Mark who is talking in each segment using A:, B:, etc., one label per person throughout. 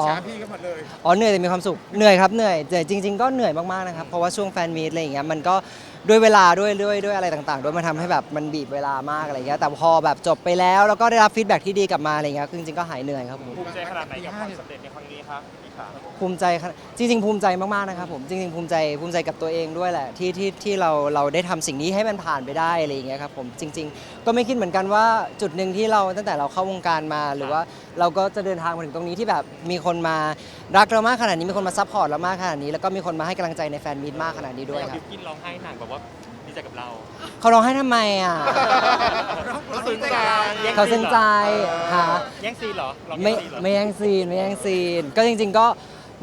A: อ๋อ
B: ช้าพี่ก็หมดเลย
A: อ๋อเหนื่อยแต่มีความสุขเหนื่อยครับเหนื่อยแต่จริง ๆ ก็เหนื่อยมากๆนะครับเพราะว่าช่วงแฟนมีตอะไรอย่างเงี้ยมันก็ ด้วยเวลาด้วยด้วยด้วยอะไรต่างๆ ด้วยมันทำให้แบบมันบีบเวลามากอะไรเงี้ยแต่พอแบบจบไปแล้วแล้วก็ได้รับฟีดแบ็กที่ดีกลับมาอะไรเงี้ยคือจริงๆก็หายเหนื่อยครับผม
C: ภูมิใจขนาดไหนกับความสำเร็จในครั้งนี้ครับพี่ขา
A: ภูมิใจครับจริง ๆ ภูมิใจมากๆนะครับผมจริง ๆ ภูมิใจภูมิใจกับตัวเองด้วยแหละที่ที่ที่เราเราได้ทำสิ่งนี้ให้มันผ่านไปได้อะไรอย่างเงี้ยครับผมจริง ๆ ก็ไม่คิดเหมือนกันว่าจุดหนึ่งที่เราตั้งแต่เราเข้าวงการมา หรือว่าเราก็จะเดินทางมาถึงตรงนี้ที่แบบมีคนมารักเรามากขนาดนี้มีคนมาซัพพอร์ตเรามากขนาดนี้แล้วก็มีคนมาให้กำลังใจในแฟนมีตมากขนาดนี้ด้วยครั
C: บิ
A: บ
C: วกินร้องไห้หนักแบบว่าดีใจกับเรา
A: เขาร้องให้ทำไมอะ
B: รู้สึกใจ
A: เขาซึ้งใจฮะ
C: แย่งซีนเหรอร้อง
A: ไม่
C: แย่งซีนเหรอ
A: ไม่แย่งซีนไม่แย่งซีน ก็จริง ๆ ก็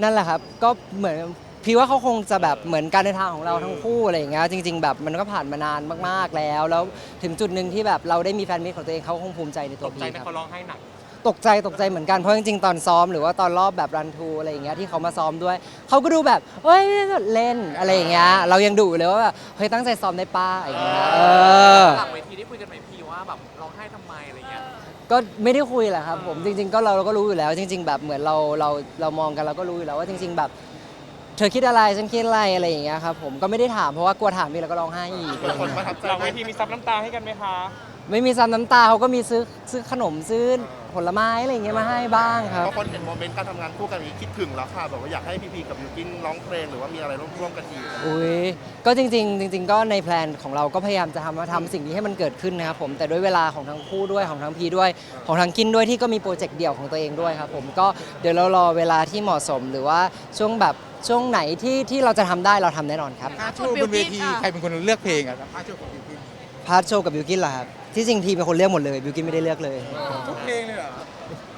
A: นั่นแหละครับ ก็เหมือนพี่ว่าเขาคงจะแบบเหมือนการเดินทางของเราทั้งคู่อะไรอย่างเงี้ยจริง ๆ แบบมันก็ผ่านมานานมากๆแล้ว แล้วถึงจุดหนึ่งที่แบบเราได้มีแฟนมิตรของตัวเองเขาคงภูมิใจในตั
C: ต
A: ว
C: กใจ
A: พี่
C: ไหม
A: ครับ
C: เขาร้องไห้หนัก
A: ตกใจตกใจเหมือนกันเพราะจริงๆตอนซ้อมหรือว่าตอนรอบแบบรันทูอะไรอย่างเงี้ยที่เขามาซ้อมด้วยเขาก็ดูแบบเฮ้ยเล่นอะไรอย่างเงี้ยเรายังดุเลยว่าแบบเฮ้ยตั้งใจซ้อมได้ป้าอย่างเงี้ยเออ
D: หลังเวทีได้คุยกันไหมพี่ว่าแบบร้องไห้ทำไมอะไรเงี้ย
A: ก็ไม่ได้คุยแหละครับผมจริง ๆ ก็เราเราก็รู้อยู่แล้ว จริง ๆ แบบเหมือนเราเราเรามองกันเราก็รู้อยู่แล้วว่าจริง ๆ แบบ เธอคิดอะไรฉันคิดอะไรอะไรอย่างเงี้ยครับผมก็ไม่ได้ถามเพราะว่ากลัวถามอีกแล้วก็ร้องไห้อีกอะไร
B: คน
A: เงี้
B: ประ
A: ย
B: ทับใจ
C: หลัง
B: ไหม
C: เวทีมีซับน้ำตาให้กันไหมคะ
A: ไม่มีซ้ำน้ำตาเขาก็มีซื้อซื้อขนมซื้อ ผลไม้อะไรอย่างเงี้ยมาให้บ้างครับ
B: เพราะคนเห็นโมเมนต์การทำงานคู่กันนี้คิดถึงแล้วค่ะแบบว่าอยากให้พีพีกับยูกินร้องเพลงหรือว่ามีอะไรร่วมๆกันอีก
A: อุ้ยก็จริง ๆ จริง ๆ ก็ในแพลนของเราก็พยายามจะทำมาทำสิ่งนี้ให้มันเกิดขึ้นนะครับผมแต่ด้วยเวลาของทั้งคู่ด้วยของทั้งพีด้วยของทั้งกินด้วยที่ก็มีโปรเจกต์เดี่ยวของตัวเองด้วยครับผมก็เดี๋ยวเรารอเวลาที่เหมาะสมหรือว่าช่วงแบบช่วงไหนที่ที่เราจะทำได้เราทำแน่นอนครับ
E: พาร์ทโชว์บนเวที ใครเป็นคนเลือกเพลงอะครับพาร์ทโชว์ของบิวกิน
A: พาร์ทโชว์กับบิวกินเหรอครับ ที่จริงทีเป็นคนเลือกหมดเลยบิวกินไม่ได้เลือกเลย
E: ทุกเพลงเลยเหรอ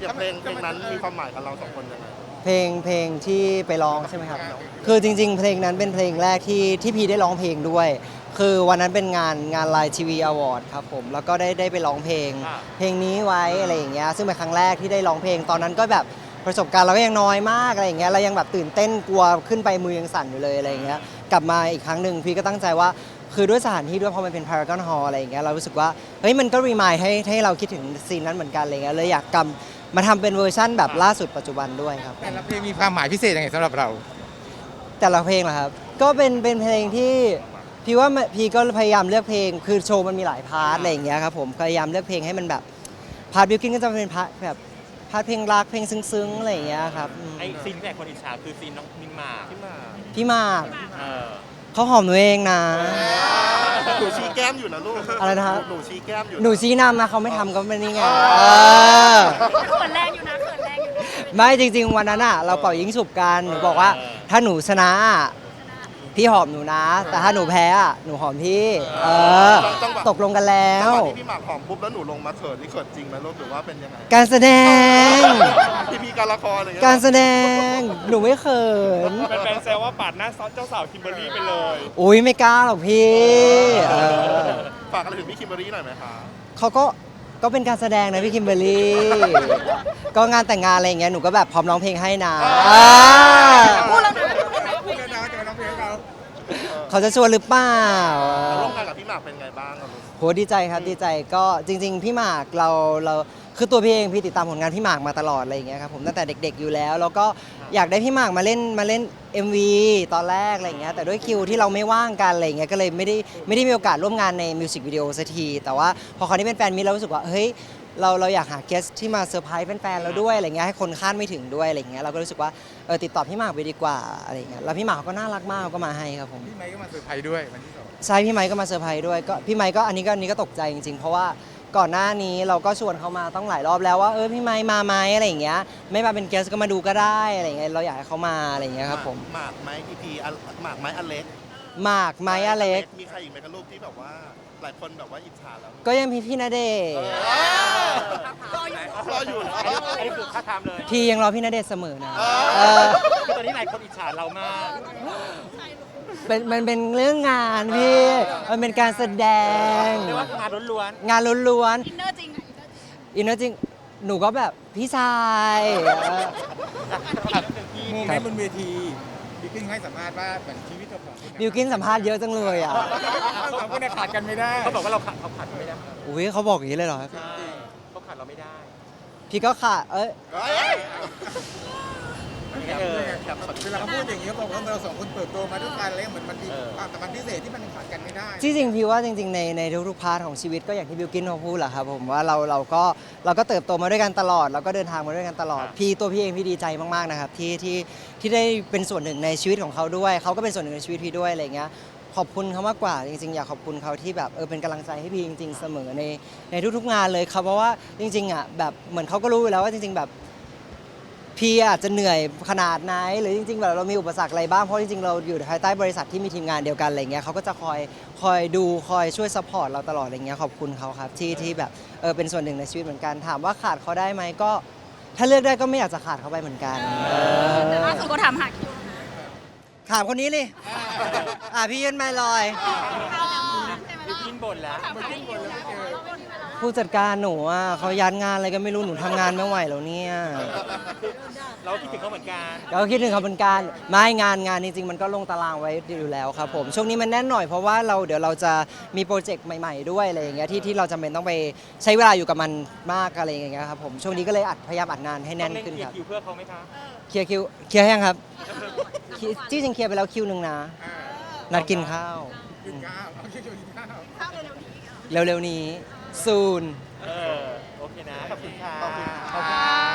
B: อย่างเพลงเพลงนั้นมีความหมายกับเราสองคนยังไง
A: เพลงเพลงที่ไปร้องใช่ไหมครับ คือจริง ๆ เพลงนั้นเป็นเพลงแรกที่ที่พีได้ร้องเพลงด้วย คือวันนั้นเป็นงานงานไลน์ทีวีอวอร์ดครับผมแล้วก็ได้ได้ไปร้องเพลง
C: อ่า
A: เพลงนี้ไว้อะไรอย่างเงี้ยซึ่งเป็นครั้งแรกที่ได้ร้องเพลงตอนนั้นก็แบบประสบการณ์เราก็ยังน้อยมากอะไรอย่างเงี้ยเรายังแบบตื่นเต้นกลัวขึ้นไปมือยังสั่นอยู่เลยอะไรอย่างเงี้ยกลับมาอีกครั้งหนึ่งพี่ก็ตั้งใจว่า คือด้วยสถานที่ด้วยพอมันเป็นพารากอนฮอลอะไรอย่างเงี้ยเรารู้สึกว่าเฮ้ยมันก็รีมายให้ให้เราคิดถึงซีนนั้นเหมือนกันอะไรเงี้ยเลยอยากกำมาทำเป็นเวอร์ชั่นแบบล่าสุดปัจจุบันด้วยครับ
E: แต่ละเพลงมีความหมายพิเศษยังไงสำหรับเรา
A: แต่ละเพลงเหรอครับ ก็เป็นเป็นเพลงที่พี่ว่ามันพี่ก็พยายามเลือกเพลง คือโชว์มันมีหลายพาร์ทอะไรอย่างเงี้ยครับผมพยายามเลือกเพลงให้มันแบบพาร์ทบิวกิ้นก็จะเป็นพาร์ทแบบพาร์ทเพลงรักเพลงซึ้งๆอะไรอย่างเงี้ยครับอืม
C: ไอซีนที่แต่คนอิจฉาคือซีนน้องนิมมา
B: ที่มา
A: พี่มาก
C: เออ
A: เขาหอมหนูเองนะ
B: หนูชี้แก้มอยู่นะลูก
A: อะไรนะครับ
B: หนูชี้แก้มอยู่ะ
A: หนูชี้นำนะเขาไม่ทำก็ไม่นี่ไงเออ
F: เขินแรงอยู่นะเขินแรงอยู่นะ
A: ไม่จริง ๆ วันนั้นอะเราเป่ายิงฉุบกันหนูบอกว่า ถ้าหนูชนะอะ พี่หอมหนูนะ แต่ถ้าหนูแพ้อะหนูหอมพี่ เออตกลงกันแล้
B: จัง
A: ว
B: หวะที่พี่หมากหอมปุ๊บแล้วหนูลงมาเขินนี่เขินจริงไหมลูกหรือว่าเป็นยังไง
A: การแสดง
B: พี่พีการละครอะไรเงี้ย
A: การแสดงหนูไม่เขิน
C: แฟนๆแซวว่าปาดหน้าซอสเจ้าสาวคิมเบอรรี่ไปเลย
A: อุ้ยไม่กล้าหรอกพี่เออ
B: ฝากอะไรถึงพี่คิมเบอรรี่หน่อยไหมคะ
A: เขาก็ก็เป็นการแสดงนะพี่คิมเบอร์รี่ ก็งานแต่งงานอะไรอย่างเงี้ยหนูก็แบบพร้อมร้องเพลงให้นะ
B: อ่า
F: พูดแล้ว
A: เขาจะชวนหรือเปล่า
B: แล้วร่วมงานกับพี่หมากเป็นไงบ้างอะลูก
A: โหดีใจครับดีใจก็จริง ๆ พี่หมากเราเราคือตัวพี่เองพี่ติดตามผลงานพี่หมากมาตลอดอะไรอย่างเงี้ยครับผมตั้งแต่เด็ก ๆอยู่แล้ว แล้วก็อยากได้พี่หมากมาเล่นมาเล่น MV ตอนแรกอะไรอย่างเงี้ยแต่ด้วยคิวที่เราไม่ว่างกันอะไรอย่างเงี้ยก็เลยไม่ได้ไม่ได้มีโอกาสร่วมงานในมิวสิกวิดีโอสักทีแต่ว่าพอคราวนี้เป็นแฟนมิตรเรารู้สึกว่าเฮ้ย เราเราอยากหาเกสที่มาเซอร์ไพรส์แฟนๆเราด้วยอะไรเงี้ยให้คนคาดไม่ถึงด้วยอะไรเงี้ยเราก็รู้สึกว่าเออติดต่อพี่หมากไปดีกว่าอะไรเงี้ยแล้วพี่หมากเขาก็น่ารักมากเขาก็มาให้ครับผม
E: พี่ไมค์ก็มาเซอร์ไพรส์ด้วยวันที่สอง
A: ใช่พี่ไมค์ก็มาเซอร์ไพรส์ด้วยก็พี่ไมค์ก็อันนี้ก็อันนี้ก็ตกใจจริงๆ เพราะว่าก่อนหน้านี้เราก็ชวนเขามาต้องหลายรอบแล้วว่าเออพี่ไมค์มาไหมอะไรอย่างเงี้ยไม่มาเป็นเกสก็มาดูก็ได้อะไรอย่างเงี้ยเราอยากให้เขามาอะไรอย่างเงี้ยครับผม
B: หมากไหมพีพีอะหมากไหมอเล็ก
A: หมากไมค์อเล็ก
B: มีใครอีกไหมคะลูกที่แบบว่าหลายคนแบบว่าอิจฉาแล้ว
A: ก็ยังพี่พี่ณเดชน์
B: รออยู่รออยู่
C: อันนี้อันนี้คือค่าทำเลย
A: พี่ยังรอพี่ณเดชน์เสมอนะ
B: เอ
A: เออ
C: คือตอนนี้หลายคนอิจฉาเรามาก
A: เป็นมันเป็นเรื่องงานพี่ มันเป็นการแสดง
C: เรียกว่างานล้วน
A: งานล้วน
F: อินเนอร์จริงอะอินเนอร์จริง
A: ๆอินเนอร์จริงหนูก็แบบพี่ชายเออ
E: โมเมนต์บนเวที บิวกินให้สัมภาษณ์ว่าเหมือนชีวิตเราของ
A: บิวกินสัมภาษณ์เยอะจังเลยอะ
E: เราสองคนเนี่ยขาดกันไม่ได้
C: ๆเขาบอกว่าเราขาดเขาขาดเราไม่ได้
A: อุ้ยเขาบอกอย่างนี้เลยเหรอครับ
C: ใช่เขาขาดเราไม่ได้
A: พี่ก็ขาดเอ้ย
B: เฮ้ย
C: ไหมเออ
E: เวลาเขาพูดอย่างนี้เขาบอกว่าเราสองคนเติบโตมาด้วยกันอะไรเหมือนมันมีความสัมพันธ์พิเศษที่มันขาดกันไม่ได้
A: ที่จริงพี่ว่าจริงๆในในทุกๆพาร์ทของชีวิตก็อย่างที่บิวกินเขาพูดแหละครับผมว่าเราเราก็เราก็เติบโตมาด้วยกันตลอด เราก็เดินทางมาด้วยกันตลอดพี่ตัวพี่เองพี่ดีใจมากๆนะครับที่ที่ที่ได้เป็นส่วนหนึ่งในชีวิตของเขาด้วยเขาก็เป็นส่วนหนึ่งในชีวิตพี่ด้วยอะไรเงี้ยขอบคุณเขามากกว่าจริงๆ อยากขอบคุณเขาที่แบบเออเป็นกำลังใจให้พี่จริง ๆ เสมอในในทุกๆงานเลยครับเพราะว่าจริงๆอะแบบเหมือนเขาก็รู้อยู่แล้วว่าจริง ๆ แบบ พี่อาจจะเหนื่อยขนาดไหน หรือจริงๆแบบเรามีอุปสรรคอะไรบ้าง เพราะจริงๆเราอยู่ภายใต้บริษัทที่มีทีมงานเดียวกันอะไรเงี้ยเขาก็จะคอยคอยดูคอยช่วยซัพพอร์ตเราตลอดอะไรเงี้ยขอบคุณเขาครับที่ที่แบบเออเป็นส่วนหนึ่งในชีวิตเหมือนกันถามว่าขาดเขาได้ไหมก็ ถ้าเลือกได้ก็ไม่อยากจะขาดเขาไปเหมือนกันเออ
F: แต่ล่าสุดก็ถามหาคิว
A: ถามคนนี้เลยอะพี่ยืนไม่ลอย
C: บิวกินบ่นแล้ว
A: ผู้จัดการหนูอะเขายัดงานอะไรก็ไม่รู้หนูทำงานไม่ไหวแล้วเนี่ย
C: เราก็คิดถึงเขาเหมือนกัน
A: เราก็คิดถึงเขาเป็นการไม่งานงานจริงๆมันก็ลงตารางไว้อยู่แล้วครับผมช่วงนี้มันแน่นหน่อยเพราะว่าเราเดี๋ยวเราจะมีโปรเจกต์ใหม่ ๆด้วยอะไรอย่างเงี้ยที่ที่เราจำเป็นต้องไปใช้เวลาอยู่กับมันมากอะไรอย่างเงี้ยครับผมช่วงนี้ก็เลยอัดพยายามอัดงานให้
C: ต้
A: แน่
C: อง
A: น
C: เล่น
A: ขึ้น
C: เคลีย
A: ครับ
C: ร์คิวเพื่อเขาไหมคะ
A: เคลียร์คิวเคลียร์ยังครับเคลียร์ที่จริงเคลียร์ไปแล้วคิวหนึ่งนะนัดกินข้าว
E: กินข้าวเอาคิดกินข้าว
A: เร็วๆนี้ซูน
C: เออ โอเคนะ ขอบคุณค่ะ
B: ขอบคุณ
A: ขอบคุณ